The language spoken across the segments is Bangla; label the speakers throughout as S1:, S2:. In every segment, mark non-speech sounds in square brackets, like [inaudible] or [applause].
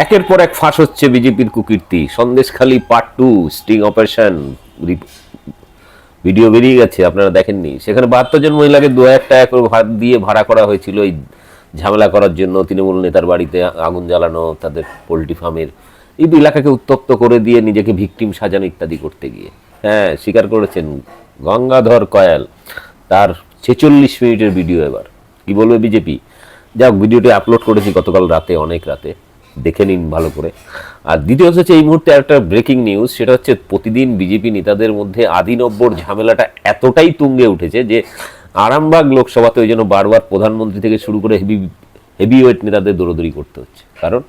S1: একের পর এক ফাঁস হচ্ছে বিজেপির কুকীর্তি। Sandeshkhali part two sting operation video বেরিয়ে গেছে, আপনারা দেখেননি। সেখানে বাহাত্তর জন মহিলাকে দু হাজার টাকা করে ভাত দিয়ে ভাড়া করা হয়েছিল এই ঝামেলা করার জন্য। তৃণমূল নেতার বাড়িতে আগুন জ্বালানো, তাদের পোলট্রি ফার্মের এই দু এলাকাকে উত্তপ্ত করে দিয়ে নিজেকে ভিকটিম সাজানো ইত্যাদি করতে গিয়ে। হ্যাঁ স্বীকার করেছেন গঙ্গাধর কয়াল তার ছেচল্লিশ মিনিটের ভিডিও এবার। কি বলবে বিজেপি? যাক ভিডিওটি আপলোড করেছি গতকাল রাতে, অনেক রাতে। দেখে নিন ভালো করে। আর দ্বিতীয় হচ্ছে এই মুহূর্তে একটা ব্রেকিং নিউজ সেটা হচ্ছে প্রতিদিন বিজেপি নেতাদের মধ্যে আদি নব্বর ঝামেলাটা এতটাই তুঙ্গে উঠেছে যে আরামবাগ লোকসভাতে ওই জন্য বারবার প্রধানমন্ত্রী থেকে শুরু করে হেভি হেভিওয়েট নেতাদের দৌড়দৌড়ি করতে হচ্ছে। কারণ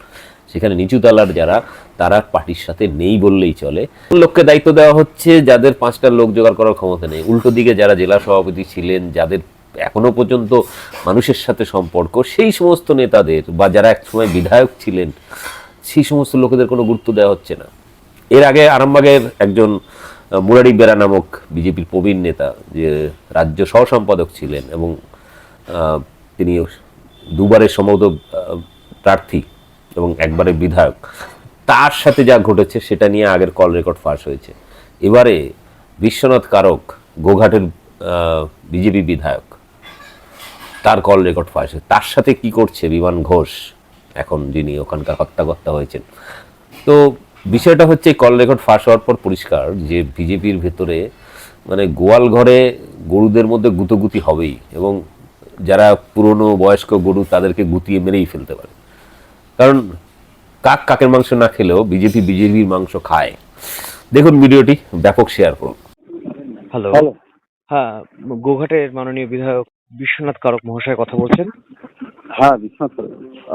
S1: সেখানে নিচু তলার যারা, তারা পার্টির সাথে নেই বললেই চলে। লোককে দায়িত্ব দেওয়া হচ্ছে, যাদের পাঁচটা লোক জোগাড় করার ক্ষমতা নেই। উল্টো দিকে যারা জেলা সভাপতি ছিলেন, যাদের এখনও পর্যন্ত মানুষের সাথে সম্পর্ক, সেই সমস্ত নেতাদের বা যারা একসময় বিধায়ক ছিলেন, সেই সমস্ত লোকেদের কোনো গুরুত্ব দেওয়া হচ্ছে না। এর আগে আরামবাগের একজন মুরারি বেরা নামক বিজেপির প্রবীণ নেতা যে রাজ্য সহ সম্পাদক ছিলেন এবং তিনি দুবারের সম্ভবত প্রার্থী এবং একবারের বিধায়ক, তার সাথে যা ঘটেছে সেটা নিয়ে আগের কল রেকর্ড ফাঁস হয়েছে। এবারে বিশ্বনাথ কারক গোঘাটের বিজেপি বিধায়ক তার কল রেকর্ড ফাঁস হয়েছে তার সাথে কি করছে বিমান ঘোষ? এখন যিনি ওখানকার হত্যাকর্তা হয়েছেন। তো বিষয়টা হচ্ছে কল রেকর্ড ফাঁস হওয়ার পর পরিষ্কার যে বিজেপির ভেতরে মানে গোয়াল ঘরে গরুদের মধ্যে গুতগুতি হবেই এবং যারা পুরনো বয়স্ক গরু তাদেরকে গুতিয়ে মেরেই ফেলতে পারে। কারণ কাক কাকের মাংস না খেলেও বিজেপি বিজেপির মাংস খায়। দেখুন ভিডিওটি ব্যাপক শেয়ার করুন।
S2: হ্যালো
S3: হ্যালো
S2: হ্যাঁ গোঘাটের মাননীয় বিধায়ক বিশ্বনাথ কারক মহাশয় কথা বলছেন।
S3: হ্যাঁ বিশ্বনাথ করে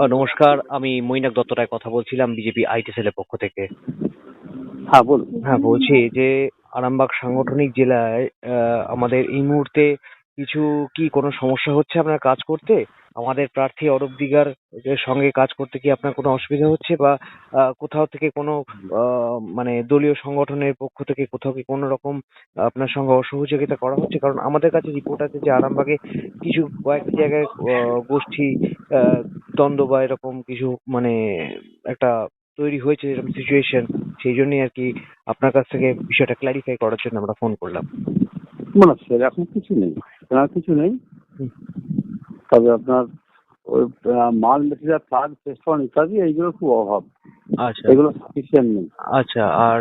S2: নমস্কার আমি মৈনাক দত্ত রায় কথা বলছিলাম বিজেপি আইটি সেলের পক্ষ থেকে।
S3: হ্যাঁ বল
S2: হ্যাঁ বলছি যে আরামবাগ সাংগঠনিক জেলায় আহ, আমাদের এই মুহূর্তে কিছু কি কোনো সমস্যা হচ্ছে আপনার কাজ করতে? আমাদের প্রার্থী অরূপ দিগার সঙ্গে কাজ করতে কি আপনার কোনো অসুবিধা হচ্ছে বা আহ, কোথাও থেকে কোনো আহ, মানে দলীয় সংগঠনের পক্ষ থেকে কোথাও কি কোনো রকম আপনার সঙ্গে অসহযোগিতা করা হচ্ছে? কারণ আমাদের কাছে রিপোর্ট আছে যে আরামবাগে কিছু কয়েকটি জায়গায় আহ, গোষ্ঠী আহ, দ্বন্দ্ব বা এরকম কিছু মানে একটা তৈরি হয়েছে এরকম সিচুয়েশন সেই জন্যই আর কি আপনার কাছ থেকে বিষয়টা ক্ল্যারিফাই করার জন্য আমরা ফোন করলাম।
S3: না সেরকম কিছু নেই। কিছু নেই। তবে আপনার ওই মাল মেটেরিয়াল প্লাগ পেস্টন ইত্যাদি এইগুলো খুব অভাব।
S2: আচ্ছা।
S3: এগুলো সাফিসিয়েন্ট নেই।
S2: আচ্ছা আর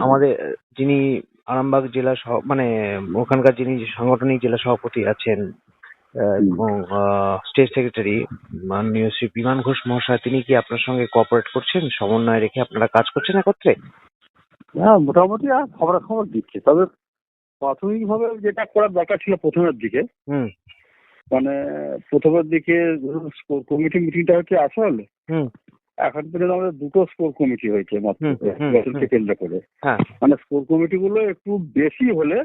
S2: আমাদের যিনি আরামবাগ জেলা সহ মানে ওখানকার যিনি সাংগঠনিক জেলা সভাপতি আছেন। এবং স্টেট সেক্রেটারি মাননীয় শ্রী বিমান ঘোষ মহাশয় তিনি কি আপনার সঙ্গে কোঅপারেট করছেন? সমন্বয় রেখে আপনারা কাজ করছেন একত্রে?
S3: হ্যাঁ মোটামুটি আর খবর খবর দিচ্ছে। তবে প্রাথমিকভাবে যেটা করার দরকার ছিল প্রথমের দিকে
S2: হুম।
S3: মানে প্রথমের দিকে ধরুন স্কোর কমিটি মিটিংটা হচ্ছে আসল। এখন পর্যন্ত আমাদের দুটো স্কোর কমিটি হয়েছে মাত্র। কেন্দ্র করে।
S2: হ্যাঁ।
S3: মানে স্কোর কমিটি গুলো একটু বেশি হলে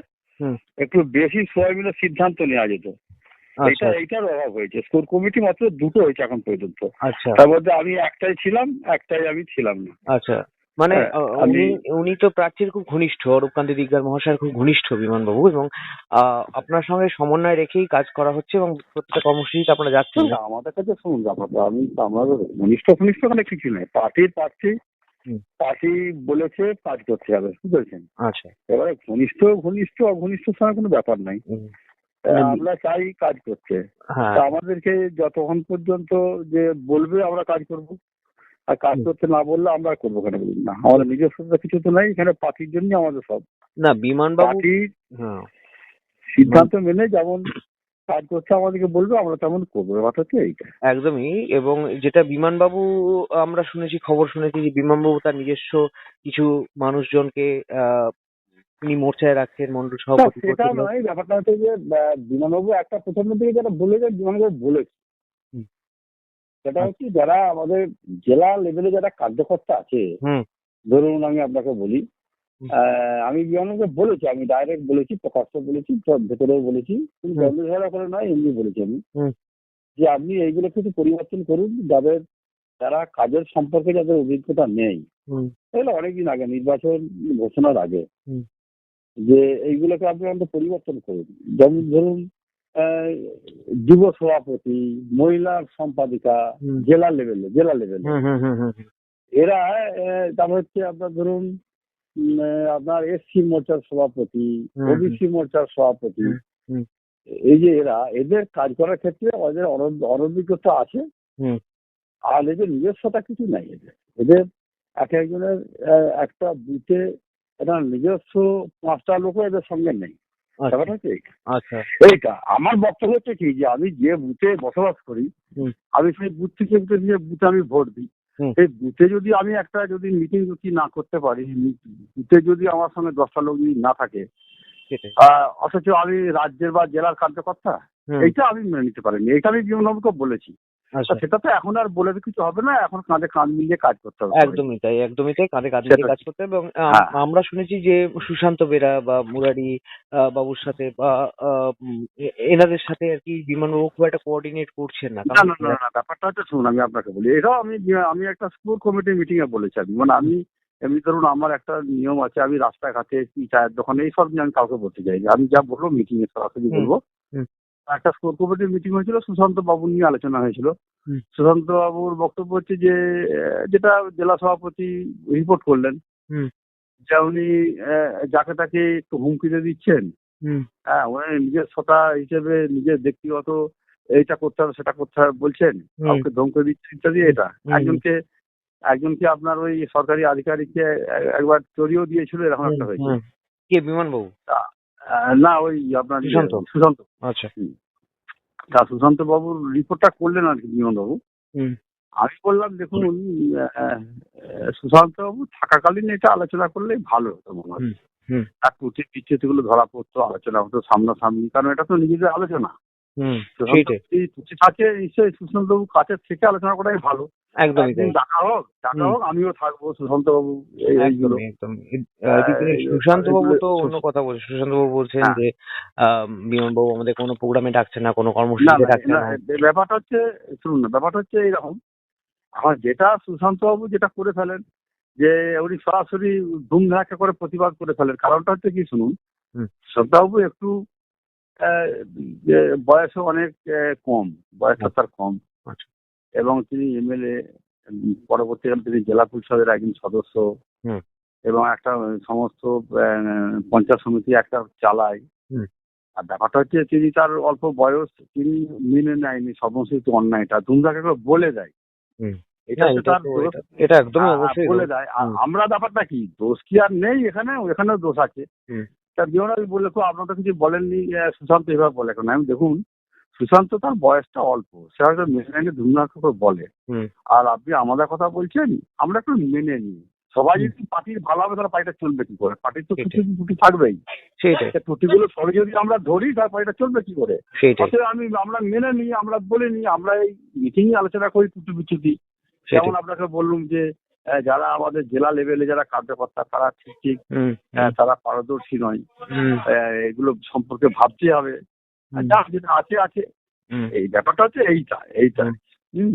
S3: একটু বেশি সবাই মিলে সিদ্ধান্ত নেওয়া যেত।
S2: আচ্ছা।
S3: এটা এইটার অভাব হয়েছে। স্কোর কমিটি মাত্র দুটো হয়েছে এখন পর্যন্ত।
S2: আচ্ছা।
S3: তার মধ্যে আমি একটাই ছিলাম একটাই আমি ছিলাম না।
S2: আচ্ছা। মানে
S3: হ্যাঁ,
S2: উনি উনি তো প্রার্থীর খুব ঘনিষ্ঠ অরূপকান্তি দিগদার মহাশয়ের খুব ঘনিষ্ঠ বিমানবাবু এবং আহ, আপনার সঙ্গে সমন্বয় রেখেই কাজ করা হচ্ছে এবং প্রত্যেকটা কর্মসূচিতে আপনারা যাচ্ছেন
S3: না, আমাদের কাছে শুনুন ব্যাপারটা আমি আমাদের ঘনিষ্ঠ ঘনিষ্ঠ মানে কিছু নেই পার্টির
S2: হুম।
S3: পার্টি বলেছে কাজ করতে হবে বুঝতে পেরেছেন
S2: আচ্ছা।
S3: এবারে ঘনিষ্ঠ ঘনিষ্ঠ অঘনিষ্ঠ ছাড়া কোনো ব্যাপার নাই। আমরা চাই কাজ করতে।
S2: হ্যাঁ।
S3: আমাদেরকে যতক্ষণ পর্যন্ত যে বলবে আমরা কাজ করব। আর কাজ করতে না বললে আমরা করব কেন বলুন? না আমাদের নিজস্ব তো কিছু তো নাই এখানে পার্টির জন্য আমাদের সব।
S2: না বিমানবাবু
S3: পার্টি
S2: হ্যাঁ।
S3: সিদ্ধান্ত মেনে যেমন কাজ করতে আমাদেরকে বলবে আমরা তেমন করব। ব্যাপারটা হচ্ছে এইটা।
S2: একদমই এবং যেটা বিমানবাবু আমরা শুনেছি খবর শুনেছি যে বিমানবাবু তার নিজস্ব কিছু মানুষজনকে আহ, তিনি মোর্চায় রাখছেন মন্ডল সভাপতি
S3: সেটা নয় ব্যাপারটা হচ্ছে যে বিমানবাবু একটা প্রথমের দিকে যেটা বলেছে বিমানবাবু বলেছে। সেটা হচ্ছে যারা আমাদের জেলা লেভেলে যারা কার্যকর্তা আছে ধরুন আমি আপনাকে বলি আমি বিমানকে বলেছি আমি ডাইরেক্ট বলেছি প্রকাশ্য বলেছি ভেতরেও বলেছি কিন্তু। করে নয় এমনি বলেছি আমি। যে আপনি এইগুলো কিছু পরিবর্তন করুন যাদের যারা কাজের সম্পর্কে যাদের অভিজ্ঞতা নেই। এগুলো অনেকদিন আগে নির্বাচন ঘোষণার আগে। যে এইগুলোকে আপনি অন্তত পরিবর্তন করুন। যেমন ধরুন যুব সভাপতি মহিলার সম্পাদিকা জেলা লেভেলে জেলা লেভেলে। এরা তারপর হচ্ছে আপনার ধরুন আপনার এসসি মোর্চার সভাপতি ওবিসি মোর্চার সভাপতি। এই যে এরা এদের কাজ করার ক্ষেত্রে ওদের অনভ- অনভিজ্ঞতা আছে। আর এদের নিজস্বতা কিছু নাই এদের। এদের এক একজনের একটা বুথে একটা নিজস্ব পাঁচটা লোকও এদের সঙ্গে নেই। ব্যাপারটা হচ্ছে এইটা।
S2: আচ্ছা।
S3: আমার বক্তব্য হচ্ছে কি যে আমি যে বুথে বসবাস করি আমি সেই বুথ থেকে বুথে দিয়ে বুথে আমি ভোট দিই সেই বুথে যদি আমি একটা যদি মিটিং যদি না করতে পারি বুথে যদি আমার সঙ্গে দশটা লোক যদি না থাকে অথচ আমি রাজ্যের বা জেলার কার্যকর্তা এইটা আমি মেনে নিতে পারিনি এটা আমি বিমনবাবুকে বলেছি।
S2: আচ্ছা
S3: সেটা তো এখন আর বলে কিছু হবে না এখন কাঁধে কাঁধ মিলিয়ে কাজ করতে হবে
S2: একদমই তাই একদমই তাই কাঁধে কাঁধ মিলিয়ে কাজ করতে হবে এবং
S3: হ্যাঁ।
S2: আমরা শুনেছি যে সুশান্ত বেরা বা মুরারি বাবুর সাথে বা এনাদের সাথে আর কি বিমানবাবু খুব একটা কোঅর্ডিনেট করছেন না
S3: না না না ব্যাপারটা হচ্ছে শুনুন আমি আপনাকে বলি এটাও আমি আমি একটা স্কুল কমিটি মিটিং এ বলেছি আমি মানে আমি এমনি ধরুন আমার একটা নিয়ম আছে আমি রাস্তাঘাটে কি চায়ের দোকানে এইসব নিয়ে আমি কাউকে বলতে চাই। আমি যা বলব মিটিং এ সরাসরি বলব। একটা স্কোর কমিটির মিটিং হয়েছিল সুশান্ত বাবু নিয়ে আলোচনা হয়েছিল। সুশান্ত বাবুর বক্তব্য হচ্ছে যে যেটা জেলা সভাপতি রিপোর্ট করলেন যে উনি যাকে তাকে একটু হুমকি দিয়ে দিচ্ছেন হ্যাঁ উনি নিজের সতা হিসেবে নিজের ব্যক্তিগত এইটা করতে হবে সেটা করতে হবে বলছেন। কাউকে ধমকে দিচ্ছে ইত্যাদি এটা। একজনকে একজনকে আপনার ওই সরকারি আধিকারিককে একবার চড়িয়েও দিয়েছিল এরকম একটা হয়েছে।
S2: কে বিমানবাবু?
S3: আহ, না ওই আপনার ইয়ে,
S2: সুশান্ত।
S3: সুশান্ত।
S2: আচ্ছা।
S3: তা সুশান্ত বাবুর রিপোর্টটা করলেন আর কি বিমান বাবু
S2: হুম।
S3: আমি বললাম দেখুন আহ, সুশান্ত বাবু থাকাকালীন এটা আলোচনা করলেই ভালো হতো মনে হয়। তার ত্রুটি বিচ্ছেদগুলো ধরা পড়তো আলোচনা হতো সামনাসামনি। কারণ এটা তো নিজেদের আলোচনা। ত্রুটি থাকে নিশ্চয়ই সুশান্ত বাবু কাছে থেকে আলোচনা করাই ভালো।
S2: একদমই
S3: হোক আমিও থাকব সুশান্ত বাবু
S2: একদমই একদম সুশান্ত বাবু তো অন্য কথা বলছে সুশান্ত বাবু বলছেন
S3: হ্যাঁ।
S2: যে বিমান বাবু আমাদের কোনো প্রোগ্রামে ডাকছে না কোনো কর্মসূচিতে ডাকছে
S3: না, ব্যাপারটা হচ্ছে শুনুন না ব্যাপারটা হচ্ছে এইরকম আমার যেটা সুশান্ত বাবু যেটা করে ফেলেন যে উনি সরাসরি ধুমধাকে করে প্রতিবাদ করে ফেলেন কারণটা হচ্ছে কি শুনুন। সুশান্ত বাবু একটু আহ, যে বয়সও অনেক কম বয়সটা তার কম।
S2: আচ্ছা।
S3: এবং তিনি এমএলএ পরবর্তীকালে তিনি জেলা পরিষদের একজন সদস্য।
S2: হুম।
S3: এবং একটা সমস্ত পঞ্চায়েত সমিতি একটা চালায়।
S2: হুম।
S3: আর ব্যাপারটা হচ্ছে তিনি তার অল্প বয়স তিনি মেনে নেয়নি সমস্ত অন্যায়টা ধুমধাকে করে বলে দেয়। এটা
S2: অবশ্যই
S3: বলে দেয়। আমরা ব্যাপারটা কি? দোষ কি আর নেই এখানে? এখানেও দোষ আছে।
S2: হুম।
S3: তার জীবনে তো আপনার কিছু বলেননি সুশান্ত এভাবে বলে কেন? আমি দেখুন সুশান্ত তার বয়সটা অল্প। সে হয়তো মেনে ধুমধাকে করে বলে। আর আপনি আমাদের কথা বলছেন আমরা একটু মেনে নিই। সবাই যদি পার্টির ভালো হবে তাহলে পার্টিটা চলবে কি করে? পার্টির তো
S2: সেটাই।
S3: কিছু ত্রুটি থাকবেই।
S2: সেইটাই
S3: সে ত্রুটিগুলো সবই যদি আমরা ধরি তাহলে পার্টিটা চলবে কি করে? আমি আমরা মেনে নিই আমরা বলে নিই আমরা এই মিটিং আলোচনা করি ত্রুটি
S2: সেটাই।
S3: যেমন আপনাকে বললুম যে যারা আমাদের জেলা লেভেলে যারা কার্যকর্তা তারা ঠিক ঠিক তারা পারদর্শী নয়। এগুলো সম্পর্কে ভাবতে হবে। যা যেটা আছে আছে। এই ব্যাপারটা হচ্ছে এইটা এইটা হুম।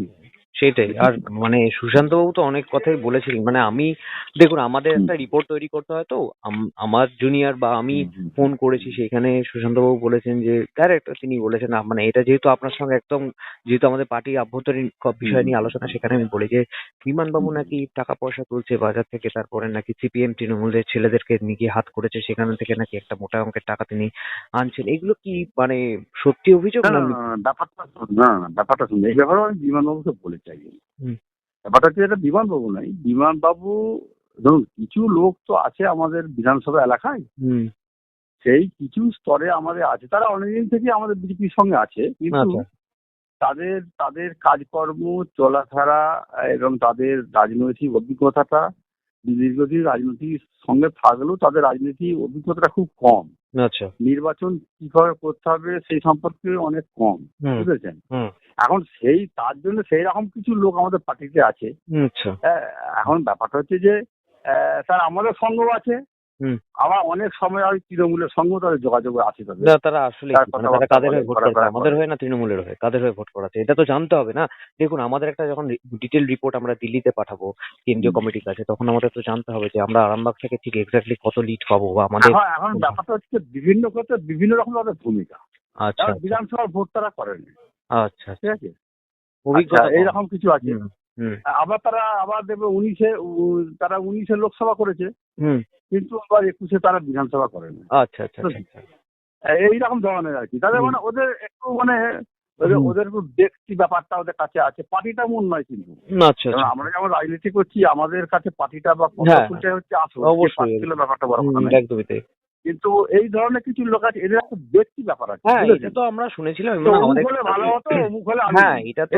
S2: সেটাই। আর মানে সুশান্ত বাবু তো অনেক কথাই বলেছিলেন। মানে আমি দেখুন আমাদের একটা রিপোর্ট তৈরি করতে হয় তো। আম- আমার জুনিয়র বা আমি ফোন করেছি সেখানে সুশান্ত বাবু বলেছেন যে ডাইরেক্ট তিনি বলেছেন মানে এটা যেহেতু আপনার সঙ্গে একদম যেহেতু আমাদের পার্টির আভ্যন্তরীণ বিষয় নিয়ে আলোচনা সেখানে আমি বলি যে বিমান বাবু নাকি টাকা পয়সা তুলছে বাজার থেকে তারপরে নাকি সিপিএম তৃণমূলের ছেলেদেরকে নিয়ে হাত করেছে সেখান থেকে নাকি একটা মোটা অঙ্কের টাকা তিনি আনছেন। এগুলো কি মানে সত্যি অভিযোগ
S3: না, ব্যাপারটা না ব্যাপারটা শুনুন এই ব্যাপারে আমি বিমানবাবুকে বলে চাই।
S2: হুম।
S3: ব্যাপারটা হচ্ছে এটা বিমানবাবু নাই বিমানবাবু ধরুন কিছু লোক তো আছে আমাদের বিধানসভা এলাকায়।
S2: হুম।
S3: সেই কিছু স্তরে আমাদের আছে তারা অনেকদিন থেকে আমাদের বিজেপির সঙ্গে আছে কিন্তু
S2: আচ্ছা।
S3: তাদের তাদের কাজকর্ম চলাফেরা এবং তাদের রাজনৈতিক অভিজ্ঞতাটা দীর্ঘদিন রাজনীতির সঙ্গে থাকলেও তাদের রাজনীতির অভিজ্ঞতাটা খুব কম।
S2: আচ্ছা।
S3: নির্বাচন কীভাবে করতে হবে সেই সম্পর্কে অনেক কম বুঝেছেন? এখন সেই তার জন্য সেই রকম কিছু লোক আমাদের পার্টিতে আছে।
S2: আচ্ছা।
S3: হ্যাঁ, এখন ব্যাপারটা হচ্ছে যে আহ, স্যার আমাদের সঙ্গেও আছে। আবার অনেক সময় ওই তৃণমূলের সঙ্গেও তাদের যোগাযোগ আছে তাদের।
S2: না তারা আসলে মানে তারা কাদের হয়ে ভোট করাচ্ছে আমাদের হয়ে না তৃণমূলের হয়ে? কাদের হয়ে ভোট করাচ্ছে? এটা তো জানতে হবে না। দেখুন আমাদের একটা যখন ডিটেল রিপোর্ট আমরা দিল্লিতে পাঠাবো কেন্দ্রীয়। কমিটির কাছে তখন আমাদের তো জানতে হবে যে আমরা আরামবাগ থেকে ঠিক এক্স্যাক্টলি কত লিড পাবো বা আমাদের
S3: এখন ব্যাপারটা হচ্ছে বিভিন্ন ক্ষেত্রে বিভিন্ন রকম তাদের ভূমিকা।
S2: আচ্ছা
S3: কারণ বিধানসভার ভোট তারা করেন।
S2: আচ্ছা
S3: ঠিক আছে?
S2: অভিজ্ঞতা
S3: আচ্ছা, এইরকম কিছু আছে। আবার তারা আবার দেখবে উনিশে তারা উনিশে লোকসভা করেছে।
S2: হুম।
S3: কিন্তু আবার একুশে তারা বিধানসভা করেনি
S2: আচ্ছা আচ্ছা আচ্ছা আচ্ছা।
S3: এইরকম ধরনের আর কি। তাদের মানে ওদের একটু মানে ওদের। একটু দেখছি ব্যাপারটা ওদের কাছে আছে। পার্টিটা মন নয় কিন্তু।
S2: না, আচ্ছা।
S3: আমরা যেমন রাজনীতি করছি আমাদের কাছে পার্টিটা বা
S2: হ্যাঁ।
S3: হচ্ছে আসল। পার্টি ছিল ব্যাপারটা বড় কথা কিন্তু এই ধরনের কিছু লোক আছে এদের একটা ব্যক্তি ব্যাপার আছে
S2: হ্যাঁ এটা তো আমরা শুনেছিলাম
S3: ভালো হতো [coughs] অমুক হলে
S2: হ্যাঁ এটা তো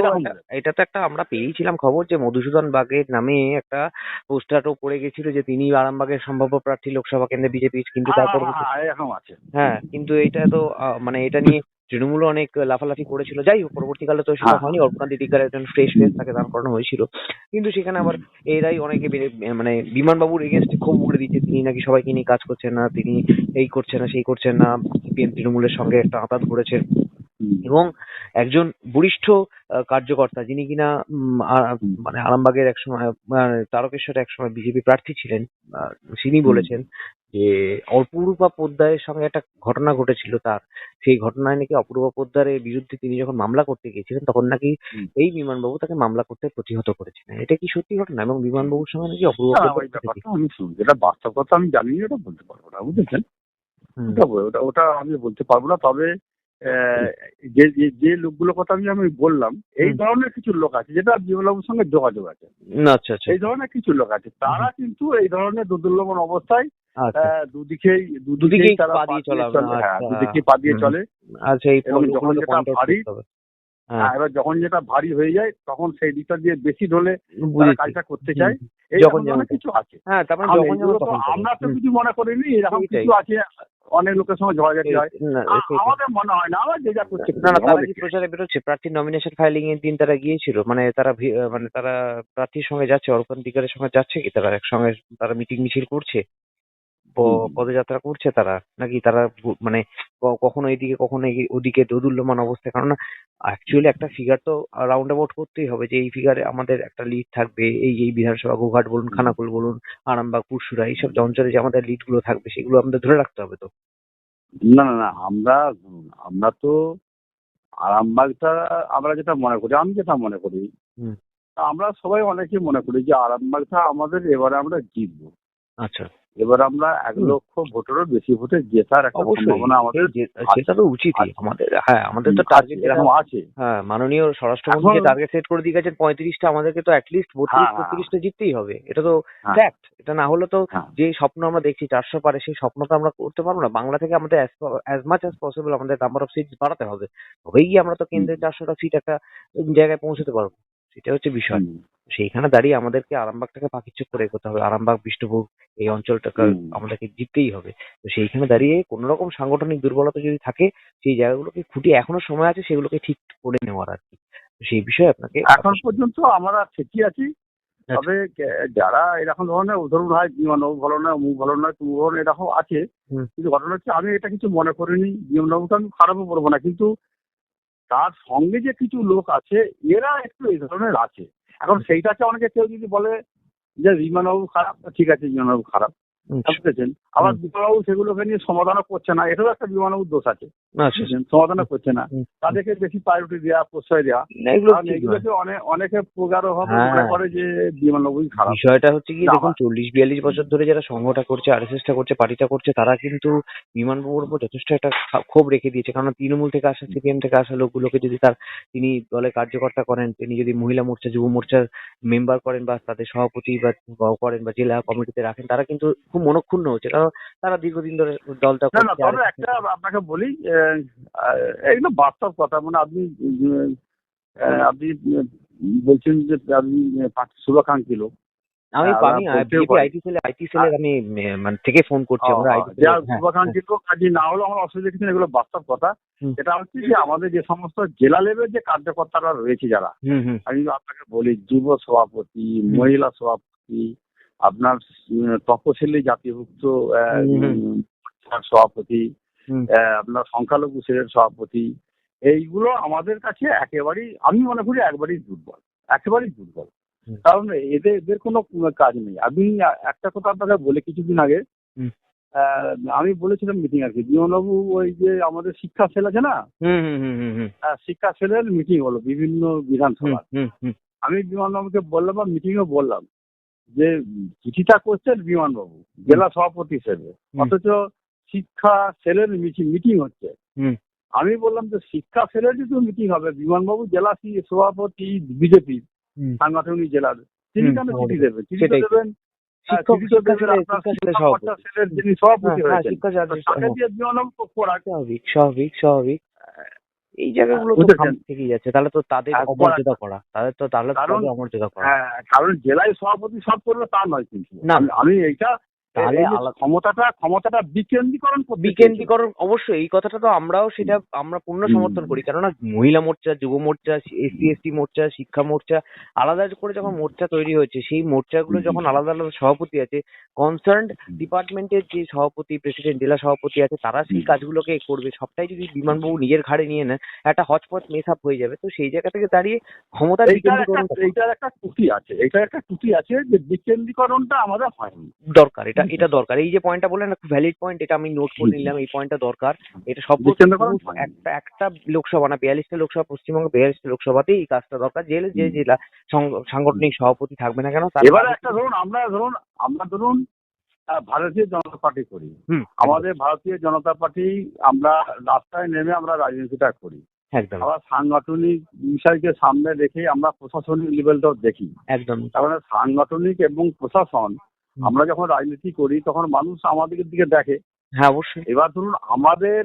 S2: এটা তো একটা আমরা পেয়েছিলাম খবর যে মধুসূদন বাগের নামে একটা পোস্টারও পড়ে গেছিল যে তিনি আরামবাগের সম্ভাব্য প্রার্থী লোকসভা কেন্দ্রে বিজেপি কিন্তু
S3: হ্যাঁ,
S2: তারপর
S3: হ্যাঁ, হ্যাঁ, আছে।
S2: হ্যাঁ কিন্তু এটা তো মানে এটা নিয়ে তৃণমূলও অনেক লাফালাফি করেছিল। যাই হোক পরবর্তীকালে তো সেটা
S3: হ্যাঁ।
S2: হয়নি অর্পণা দিদিকার একজন ফ্রেশ ফেস তাকে দাঁড় করানো হয়েছিল। কিন্তু সেখানে আবার এরাই অনেকে মানে বিমানবাবুর এগেনস্টে খুব উড়ে দিচ্ছে তিনি নাকি সবাইকে নিয়ে কাজ করছেন না তিনি এই করছেন না সেই করছেন না সিপিএম তৃণমূলের সঙ্গে একটা আঘাত করেছেন এবং একজন বরিষ্ঠ কার্যকর্তা যিনি কিনা মানে আরামবাগের একসময় আহ, তারকেশ্বরে একসময় বিজেপি প্রার্থী ছিলেন আহ, তিনি বলেছেন যে অপূর্বা পোদ্দারের সঙ্গে একটা ঘটনা ঘটেছিল তার। সেই ঘটনায় নাকি অপূর্বা পোদ্দারের বিরুদ্ধে তিনি যখন মামলা করতে গিয়েছিলেন তখন নাকি। এই বিমানবাবু তাকে মামলা করতে প্রতিহত করেছিলেন। এটা কি সত্যি ঘটনা? এবং বিমানবাবুর সঙ্গে নাকি পোদ্দার
S3: আমি শুনি যেটা বাস্তব কথা আমি জানি না, ওটা বলতে পারব না বুঝেছেন? ওটা ওটা আমি বলতে পারব না তবে আহ, যে যে- লোকগুলোর কথা আমি আমি বললাম এই ধরনের কিছু লোক আছে যেটা বিমলবাবুর সঙ্গে যোগাযোগ আছে।
S2: না, আচ্ছা আচ্ছা।
S3: এই ধরনের কিছু লোক আছে তারা কিন্তু এই ধরনের দুর্দুল্যমান অবস্থায় দুদিকেই
S2: দুদিকেই
S3: দুদিকেই তারা
S2: পা
S3: পা
S2: দিয়ে চলে
S3: হ্যাঁ
S2: আচ্ছা।
S3: দুদিকেই পা দিয়ে চলে।
S2: আচ্ছা এই
S3: যখন যেটা ভারী, হ্যাঁ
S2: হ্যাঁ।
S3: এবার যখন যেটা ভারী হয়ে যায় তখন সেই দিকটা দিয়ে বেশি ঢলে কাজটা করতে চায়।
S2: যখন
S3: কিছু আছে।
S2: হ্যাঁ তারপরে যখন
S3: আমরা তো কিছু মনে করিনি এরকম কিছু আছে অনেক লোকের সঙ্গে হয়। আমাদের মনে হয় না আমরা যে যা করছে
S2: না না তারা
S3: আমাদের
S2: যে
S3: কি?
S2: প্রচারে বেরোচ্ছে? প্রার্থীর নমিনেশন ফাইলিং এর দিন তারা গিয়েছিল মানে তারা মানে তারা প্রার্থীর সঙ্গে যাচ্ছে অর্পণ দিগারের সঙ্গে যাচ্ছে কি? তারা একসঙ্গে তারা মিটিং মিছিল করছে। পদযাত্রা করছে তারা। নাকি তারা মানে ক- কখনো এদিকে কখনো ওদিকে দোদুল্যমান অবস্থায় কারণ অ্যাকচুয়ালি একটা ফিগার তো রাউন্ড অ্যাবাউট করতেই হবে যে এই ফিগারে আমাদের একটা লিড থাকবে। এই এই বিধানসভা গোঘাট বলুন খানাকুল বলুন আরামবাগ পুরসুরা এইসব অঞ্চলে যে আমাদের লিডগুলো থাকবে সেগুলো আমাদের ধরে রাখতে হবে তো।
S3: না না না আমরা আমরা তো আরামবাগটা আমরা যেটা মনে করি আমি যেটা মনে করি। আমরা সবাই অনেকে মনে করি যে আরামবাগটা আমাদের এবারে আমরা জিতবো।
S2: আচ্ছা।
S3: এবার আমরা এক লক্ষ ভোটেরও বেশি ভোটে জেতার একটা সম্ভাবনা আমাদের
S2: সেটা তো উচিতই। আমাদের হ্যাঁ আমাদের তো টার্গেট
S3: এরকম আছে।
S2: হ্যাঁ মাননীয় স্বরাষ্ট্রমন্ত্রী
S3: এখন-
S2: টার্গেট সেট করে দিয়ে গেছেন পঁয়ত্রিশটা আমাদেরকে তো অ্যাটলিস্ট বত্রিশ
S3: হ্যাঁ, হ্যাঁ।
S2: বত্রিশটা জিততেই হবে। এটা তো। ফ্যাক্ট এটা না হলে তো
S3: হ্যাঁ।
S2: যে স্বপ্ন আমরা দেখছি চারশো পারে সেই স্বপ্ন তো আমরা করতে পারব না। বাংলা থেকে আমাদের অ্যাজ মাচ অ্যাজ পসিবল আমাদের নাম্বার অফ সিট বাড়াতে হবে। তবেই গিয়ে আমরা তো কেন্দ্রে চারশোটা সিট একটা জায়গায় পৌঁছতে পারব। সেটা হচ্ছে বিষয়। সেইখানে দাঁড়িয়ে আমাদেরকে আরামবাগটাকে পাকিচ্ছ করে এগোতে হবে। আরামবাগ বিষ্ণুপুর এই অঞ্চলটাকে আমাদেরকে জিততেই হবে। তো সেইখানে দাঁড়িয়ে কোন রকম সাংগঠনিক দুর্বলতা যদি থাকে সেই জায়গাগুলোকে খুঁটিয়ে এখনও সময় আছে সেগুলোকে ঠিক করে নেওয়ার আর কি। সেই বিষয়ে আপনাকে
S3: এখন পর্যন্ত আমরা ঠিকই আছি। তবে যারা এরকম ধরনের ধরুন হয় বিমানবাবু ভালো নয় মুখ ভালো নয় তুমি ভালো এরকম আছে। কিন্তু ঘটনা হচ্ছে আমি এটা কিছু মনে করিনি বিমানবাবুকে আমি খারাপও বলব না। কিন্তু তার সঙ্গে যে কিছু লোক আছে এরা একটু এই ধরনের আছে। এখন সেইটাকে অনেকে কেউ যদি বলে যে রিমানবাবু খারাপ ঠিক আছে রিমানবাবু খারাপ। বুঝতেছেন আবার। বিমানবাবু সেগুলোকে নিয়ে সমাধানও করছে না। এটাও একটা বিমানবাবুর দোষ আছে। সমাধানও করছে না। তাদেরকে বেশি প্রায়োরিটি দেওয়া প্রশ্রয় দেওয়া। এগুলোকে অনেক অনেকে প্রগারও হবে
S2: হ্যাঁ।
S3: মনে করে যে বিমানবাবুই খারাপ।
S2: বিষয়টা হচ্ছে কি দেখুন চল্লিশ বিয়াল্লিশ বছর ধরে যারা সংঘটা করছে আরএসএস টা করছে পার্টিটা করছে তারা কিন্তু বিমানবাবুর উপর যথেষ্ট একটা ক্ষোভ রেখে দিয়েছে। কারণ তৃণমূল থেকে আসা সিপিএম থেকে আসা লোকগুলোকে যদি তার তিনি দলে কার্যকর্তা করেন তিনি যদি মহিলা মোর্চা যুব মোর্চার মেম্বার করেন বা তাদের সভাপতি বা করেন বা জেলা কমিটিতে রাখেন তারা কিন্তু খুব মনক্ষুণ্ণ হচ্ছে। কারণ তারা দীর্ঘদিন ধরে দলটা
S3: না না তবে একটা আপনাকে বলি এগুলো বাস্তব কথা। মানে আপনি আপনি বলছেন যে আপনি শুভাকাঙ্ক্ষী লোক।
S2: আমি
S3: আহ,
S2: আমি। আইটি সেলে আইটি সেলের আমি মানে থেকে ফোন করছি আমরা আইটি
S3: যা শুভাকাঙ্ক্ষী লোক কাজে না হলেও আমার অসুবিধা কিছু এগুলো বাস্তব কথা। এটা হচ্ছে যে আমাদের যে সমস্ত জেলা লেভেল যে কার্যকর্তারা রয়েছে যারা আমি আপনাকে বলি যুব সভাপতি মহিলা সভাপতি আপনার তপশিলি জাতিভুক্ত সভাপতি আপনার সংখ্যালঘু সেলের সভাপতি এইগুলো আমাদের কাছে একেবারেই আমি মনে করি একবারেই দুর্বল একেবারেই দুর্বল। কারণ এদের এদের কোনো কাজ নেই। আমি একটা কথা আপনাকে বলে কিছুদিন আগে আহ, আমি বলেছিলাম মিটিং আর কি বিমলবাবু ওই যে আমাদের শিক্ষা সেল আছে না? শিক্ষা সেলের মিটিং হলো বিভিন্ন বিধানসভা আমি বিমানবাবুকে বললাম বা মিটিংয়ে বললাম যে চিঠিটা করছেন বিমানবাবু জেলা সভাপতি হিসেবে অথচ শিক্ষা সেলের মিটিং হচ্ছে। আমি বললাম যে শিক্ষা সেলের যদি মিটিং হবে বিমানবাবু জেলা সভাপতি বিজেপি। সাংগঠনিক জেলার তিনি কেন চিঠি দেবেন? চিঠি তো দেবেন তো তো
S2: স্বাভাবিক স্বাভাবিক। এই জায়গাগুলো তো ঠিকই থেকেই যাচ্ছে তাহলে তো তাদের অমর্যাদা করা। তাদের তো তাহলে অমর্যাদা করা।
S3: হ্যাঁ কারণ জেলায় সভাপতি সব করলে তা নয় কিন্তু। আমি এইটা
S2: তাহলে
S3: ক্ষমতাটা ক্ষমতাটা বিকেন্দ্রীকরণ
S2: বিকেন্দ্রীকরণ অবশ্যই এই কথাটা তো আমরাও সেটা আমরা পূর্ণ সমর্থন করি। কেননা মহিলা মোর্চা যুব মোর্চা এসসি এসটি মোর্চা শিক্ষা মোর্চা আলাদা করে যখন মোর্চা তৈরি হয়েছে সেই মোর্চাগুলো যখন আলাদা আলাদা সভাপতি আছে কনসার্ন ডিপার্টমেন্টের যে সভাপতি প্রেসিডেন্ট জেলা সভাপতি আছে তারা সেই কাজগুলোকে করবে। সবটাই যদি বিমানবাবু নিজের ঘাড়ে নিয়ে নেয় একটা হচপচ মেস আপ হয়ে যাবে। তো সেই জায়গা থেকে দাঁড়িয়ে
S3: ক্ষমতা
S2: বিকেন্দ্রীকরণ
S3: এইটার একটা ত্রুটি আছে। এইটার একটা ত্রুটি আছে যে বিকেন্দ্রীকরণটা আমাদের হয়নি।
S2: দরকার এটা এটা দরকার। এই যে পয়েন্টটা বললেন খুব ভ্যালিড পয়েন্ট এটা আমি নোট করে নিলাম এই পয়েন্টটা দরকার। এটা সব একটা একটা লোকসভা না বিয়াল্লিশটা লোকসভা পশ্চিমবঙ্গে বিয়াল্লিশটা লোকসভাতেই এই কাজটা দরকার। যে যে জেলা সাংগঠনিক সভাপতি থাকবে না কেন
S3: এবার একটা ধরুন আমরা ধরুন আমরা ধরুন ভারতীয় জনতা পার্টি করি। আমাদের ভারতীয় জনতা পার্টি আমরা রাস্তায় নেমে আমরা রাজনীতিটা করি।
S2: একদম।
S3: আবার সাংগঠনিক বিষয়কে সামনে রেখে আমরা প্রশাসনিক লেভেলটাও দেখি।
S2: একদম।
S3: তারপরে সাংগঠনিক এবং প্রশাসন। আমরা যখন রাজনীতি করি তখন মানুষ আমাদের দিকে দেখে।
S2: হ্যাঁ অবশ্যই।
S3: এবার ধরুন আমাদের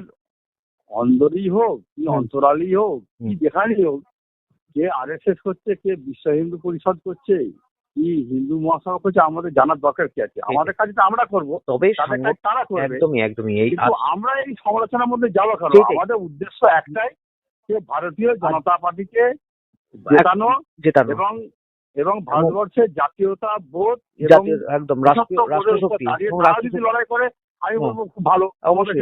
S3: অন্দরই হোক কি অন্তরালই হোক কি। যেখানেই হোক কে আর এস এস করছে কে বিশ্ব হিন্দু পরিষদ করছে কি হিন্দু মহাসভা করছে আমাদের জানার দরকার কি আছে? আমাদের কাজ তো আমরা করব
S2: তবে
S3: তারা করবে।
S2: একদমই একদমই এই
S3: আমরা এই সমালোচনার মধ্যে যাব কেন?
S2: সেটাই।
S3: আমাদের উদ্দেশ্য একটাই যে ভারতীয় জনতা পার্টিকে জেতানো
S2: জেতানো।
S3: এবং এবং ভারতবর্ষের জাতীয়তা বোধ
S2: একদম রাষ্ট্রশক্তি
S3: লড়াই করে আমি
S2: হ্যাঁ।
S3: বলব খুব ভালো।
S2: অবশ্যই।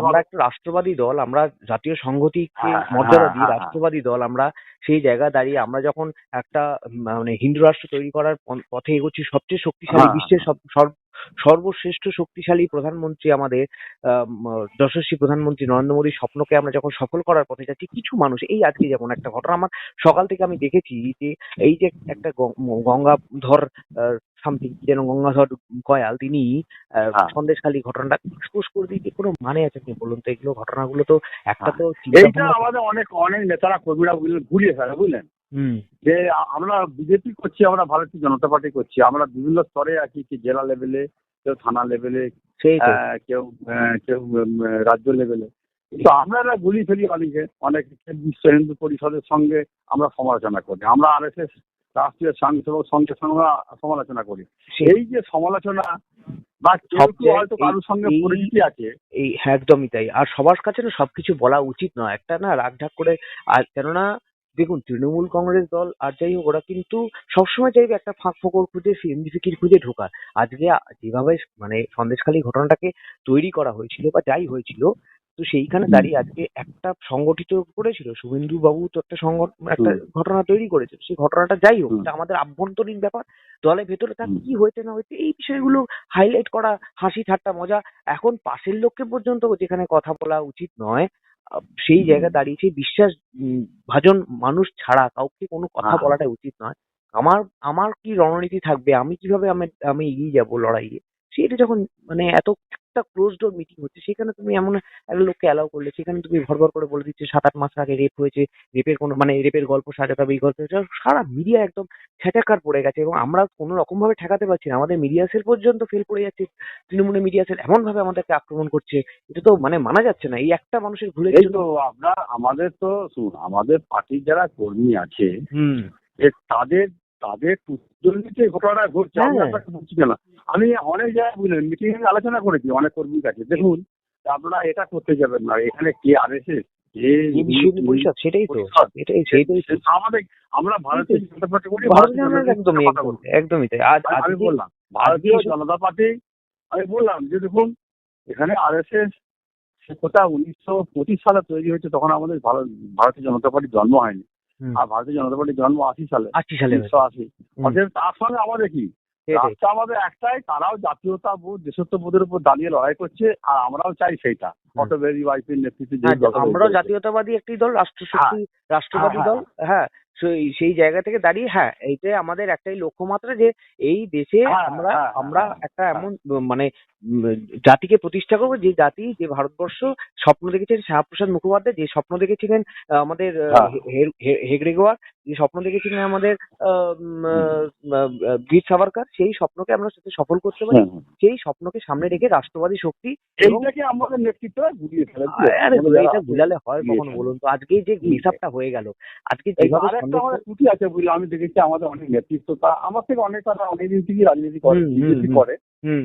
S2: আমরা একটা রাষ্ট্রবাদী দল আমরা জাতীয় সংহতিকে
S3: হ্যাঁ,
S2: মর্যাদা
S3: হ্যাঁ,
S2: দিই
S3: হ্যাঁ,
S2: রাষ্ট্রবাদী দল আমরা সেই জায়গা দাঁড়িয়ে আমরা যখন একটা মানে হিন্দু রাষ্ট্র তৈরি করার পথে এগোচ্ছি সবচেয়ে শক্তিশালী বিশ্বের সব সর্বশ্রেষ্ঠ শক্তিশালী প্রধানমন্ত্রী আমাদের আম, যশস্বী প্রধানমন্ত্রী নরেন্দ্র মোদীর স্বপ্নকে আমরা যখন সফল করার পথে যাচ্ছি কিছু মানুষ এই আজকে যেমন একটা ঘটনা আমার সকাল থেকে আমি দেখেছি যে এই যে একটা গঙ্গাধর সামথিং যেন গঙ্গাধর কয়াল তিনি আহ,
S3: হ্যাঁ।
S2: সন্দেশখালী ঘটনাটা এক্সপোজ করে দিতে কোনো মানে আছে আপনি বলুন তো? এগুলো ঘটনাগুলো তো একটা তো
S3: এইটা আমাদের অনেক অনেক নেতারা কর্মীরা ঘুরিয়ে ফেলে বুঝলেন? যে আমরা বিজেপি করছি আমরা ভারতীয় জনতা পার্টি করছি আমরা বিভিন্ন স্তরে আছি কি জেলা লেভেলে কেউ থানা লেভেলে কেউ কেউ রাজ্য লেভেলে। কিন্তু আমরা এরা গুলি ফেলি অনেকে অনেক বিশ্ব হিন্দু পরিষদের সঙ্গে আমরা সমালোচনা করি। আমরা আর এস এস রাষ্ট্রীয় স্বয়ংসেবক সংঘের সঙ্গে সমালোচনা করি। এই যে সমালোচনা বা কেউ কেউ হয়তো কারোর সঙ্গে পরিচিতি আছে।
S2: এই হ্যাঁ, একদমই তাই। আর সবার কাছে না সবকিছু বলা উচিত নয়। একটা না রাগ ঢাক করে আর কেননা দেখুন তৃণমূল কংগ্রেস দল আর যাই হোক ওরা কিন্তু সবসময় চাইবে একটা ফাঁক ফোকর খুঁজে সিএমজি ফিকির খুঁজে ঢোকার। আজকে যেভাবে মানে সন্দেশখালী ঘটনাটাকে তৈরি করা হয়েছিল বা যাই হয়েছিল তো সেইখানে দাঁড়িয়ে আজকে একটা সংগঠিত করেছিল শুভেন্দু বাবু তো একটা সংগঠন একটা ঘটনা তৈরি করেছে সেই ঘটনাটা যাই হোক। এটা আমাদের আভ্যন্তরীণ ব্যাপার। দলের ভেতরে তার কি হয়েছে না হয়েছে এই বিষয়গুলো হাইলাইট করা হাসি ঠাট্টা মজা। এখন পাশের লোককে পর্যন্ত যেখানে কথা বলা উচিত নয় সেই জায়গায় দাঁড়িয়ে সেই বিশ্বাস উম, ভাজন মানুষ ছাড়া কাউকে কোনো কথা
S3: হ্যাঁ।
S2: বলাটা উচিত নয়। আমার আমার কি রণনীতি থাকবে? আমি কীভাবে আমি আমি এগিয়ে যাব লড়াইয়ে? সেটা যখন মানে এত একটা ক্লোজ ডোর মিটিং হচ্ছে সেখানে তুমি এমন একটা লোককে অ্যালাউ করলে সেখানে তুমি ভর ভর করে বলে দিচ্ছে সাত আট মাস আগে রেপ হয়েছে রেপের কোনো মানে রেপের গল্প সাজাতে হবে এই গল্প। সারা মিডিয়া একদম ঠেটাকার পড়ে গেছে এবং আমরা কোনো রকম ভাবে ঠেকাতে পারছি না। আমাদের মিডিয়া সেল পর্যন্ত ফেল পড়ে যাচ্ছে তৃণমূলের মিডিয়া সেল এমন ভাবে আমাদেরকে আক্রমণ করছে এটা তো মানে মানা যাচ্ছে না। এই একটা মানুষের জন্য
S3: তো আমরা আমাদের তো শুন আমাদের পার্টির যারা কর্মী আছে তাদের তাদের জন্যই তো ঘটনাটা ঘটছে আমি
S2: হ্যাঁ।
S3: আপনাকে বলছি কেন আমি অনেক জায়গায় বুঝলেন মিটিং এ আলোচনা করেছি অনেক কর্মীর কাছে। দেখুন আপনারা এটা করতে যাবেন না এখানে কে আর এসে
S2: সেটাই তো এটাই সেটাই
S3: আমাদের আমরা ভারতীয় জনতা পার্টি করি
S2: একদমই একদমই তাই। আজ
S3: আমি- বললাম ভারতীয় জনতা পার্টি আমি বললাম যে দেখুন এখানে আর এস এস কোথাও উনিশশো পঁচিশ সালে তৈরি হয়েছে তখন আমাদের ভারত ভারতীয় জনতা পার্টির জন্ম হয়নি। আর ভারতীয় জনতা পার্টির জন্ম আশি সালে।
S2: আশি সালে
S3: উনিশশো আশি। অতএব তার সঙ্গে আমাদের কি রাস্তা আমাদের একটাই তারাও জাতীয়তা বোধ দেশত্ববোধের উপর দাঁড়িয়ে লড়াই করছে আর আমরাও চাই সেইটা। অটো বেরি ওয়াইফের নেতৃত্বে
S2: হ্যাঁ আমরাও জাতীয়তাবাদী একটি দল রাষ্ট্রশক্তি রাষ্ট্রবাদী
S3: হ্যাঁ,
S2: দল হ্যাঁ। সেই সেই জায়গা থেকে দাঁড়িয়ে হ্যাঁ এইটাই আমাদের একটাই লক্ষ্যমাত্রা যে এই দেশে
S3: হ্যাঁ,
S2: আমরা
S3: হ্যাঁ,
S2: আমরা
S3: হ্যাঁ,
S2: একটা এমন মানে জাতিকে প্রতিষ্ঠা করব যে জাতি যে ভারতবর্ষ স্বপ্ন দেখেছেন শ্যামাপ্রসাদ মুখোপাধ্যায় যে স্বপ্ন দেখেছিলেন আমাদের
S3: হ্যাঁ।
S2: হেগড়েগোয়ার যে স্বপ্ন দেখেছিলেন আমাদের বীর সাভারকার সেই স্বপ্নকে আমরা সাথে সফল করতে পারি। সেই স্বপ্নকে সামনে রেখে রাষ্ট্রবাদী শক্তি
S3: এইটাকে আমাদের
S2: আরে এটা গুলালে হয় কখনো বলুন তো? আজকে যে হিসাবটা হয়ে গেল আজকে যেভাবে
S3: ত্রুটি আছে বুঝলি আমি দেখেছি আমাদের অনেক নেতৃত্ব তা আমার থেকে অনেক তারা অনেকদিন থেকে রাজনীতি করে করে।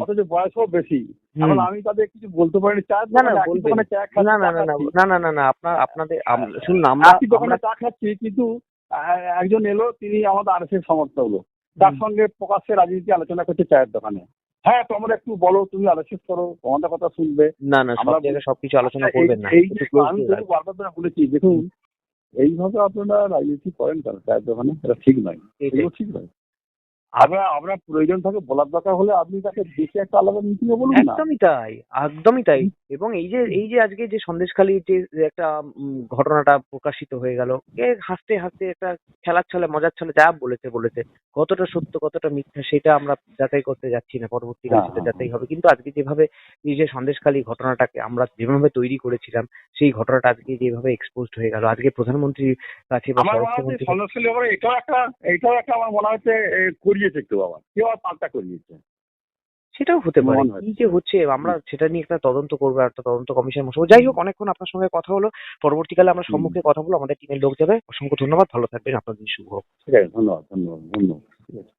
S3: অথচ বয়সও বেশি। এখন আমি তাদের কিছু বলতে পারিনি
S2: না, না,
S3: চা
S2: না না
S3: চা
S2: না না
S3: খাচ্ছি।
S2: না না না না আপনার আপনাদের শুনুন আমরা
S3: একই দোকানে চা খাচ্ছি কিন্তু একজন এলো তিনি আমাদের আর এস সমর্থক লোক তার সঙ্গে প্রকাশ্যে রাজনীতি আলোচনা করছে চায়ের দোকানে। হ্যাঁ তোমরা একটু বলো তুমি আলোচনা করো তোমাদের কথা শুনবে।
S2: না না সব জায়গায় সবকিছু আলোচনা করবেন না।
S3: আমি তো বারবার করে বলেছি দেখুন এইভাবে আপনারা রাজনীতি করেন কেন? চায়ের দোকানে এটা ঠিক নয়। এগুলো ঠিক নয়। আপনার আপনার প্রয়োজন থাকে বলার দরকার হলে আপনি তাকে দেখে একটা আলাদা বলুন না।
S2: একদমই তাই একদমই তাই। এবং এই যে এই যে আজকে যে সন্দেশখালী যে একটা ঘটনাটা প্রকাশিত হয়ে গেল এ হাসতে হাসতে একটা খেলার ছলে মজার ছলে যা বলেছে বলেছে কতটা সত্য কতটা মিথ্যা সেটা আমরা যাচাই করতে যাচ্ছি না পরবর্তীকালে সেটা যাচাই হবে। কিন্তু আজকে যেভাবে এই যে সন্দেশখালী ঘটনাটাকে আমরা যেভাবে তৈরি করেছিলাম সেই ঘটনাটা আজকে যেভাবে এক্সপোজড হয়ে গেল আজকে প্রধানমন্ত্রীর কাছে বা
S3: আমার এটাও একটা এটাও একটা আমার মনে হচ্ছে করিয়েছে কেউ আবার কেউ আবার পাল্টা করিয়েছে।
S2: সেটাও হতে পারে। কি যে হচ্ছে আমরা সেটা নিয়ে একটা তদন্ত করব একটা তদন্ত কমিশন বসবো। যাই হোক অনেকক্ষণ আপনার সঙ্গে কথা হলো। পরবর্তীকালে আমরা সম্মুখে কথা বলব। আমাদের টিমের লোক যাবে। অসংখ্য ধন্যবাদ। ভালো থাকবেন। আপনার আপনাদের শুভ হোক।
S3: ঠিক আছে ধন্যবাদ ধন্যবাদ। ধন্যবাদ